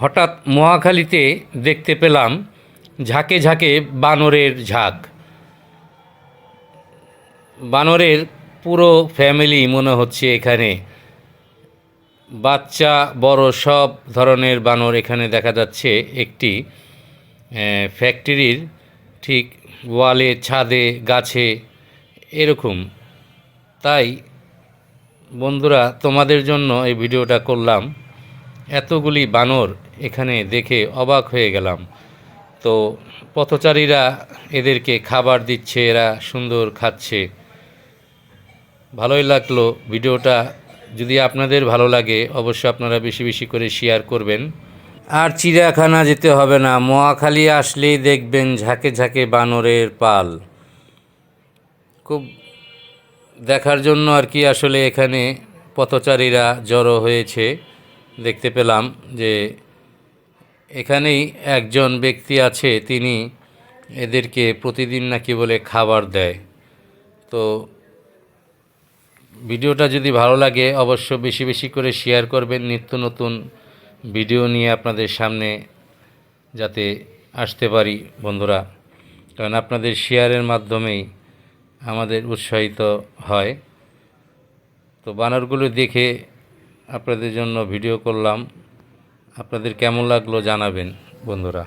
হঠাৎ মহাখালীতে দেখতে পেলাম ঝাঁকে ঝাঁকে বানরের ঝাঁক। বানরের পুরো ফ্যামিলি মনে হচ্ছে এখানে। বাচ্চা, বড় সব ধরনের বানর এখানে দেখা যাচ্ছে একটি ফ্যাক্টরির ঠিক ওয়ালে, ছাদে, গাছে এরকম। তাই বন্ধুরা, তোমাদের জন্য এই ভিডিওটা করলাম। এতগুলি বানর এখানে দেখে অবাক হয়ে গেলাম। তো পথচারীরা এদেরকে খাবার দিচ্ছে, এরা সুন্দর খাচ্ছে। ভালোই লাগল ভিডিওটা। যদি আপনাদের ভালো লাগে, অবশ্যই আপনারা বেশি বেশি করে শেয়ার করবেন। আর চিড়িয়াখানা যেতে হবে না, মহাখালী আসলেই দেখবেন ঝাঁকে ঝাঁকে বানরের পাল। খুব দেখার জন্য আর কি আসলে এখানে পথচারীরা জড়ো হয়েছে। দেখতে পেলাম যে এখানেই একজন ব্যক্তি আছে, তিনি এদেরকে প্রতিদিন নাকি বলে খাবার দেয়। তো ভিডিওটা যদি ভালো লাগে, অবশ্য বেশি বেশি করে শেয়ার করবেন নিত্য নতুন ভিডিও নিয়ে আপনাদের সামনে যাতে আসতে পারি বন্ধুরা। কারণ আপনাদের শেয়ারের মাধ্যমেই আমাদের উৎসাহিত হয়। তো বানরগুলো দেখে আপনাদের জন্য ভিডিও করলাম। আপনাদের কেমন লাগল জানাবেন বন্ধুরা?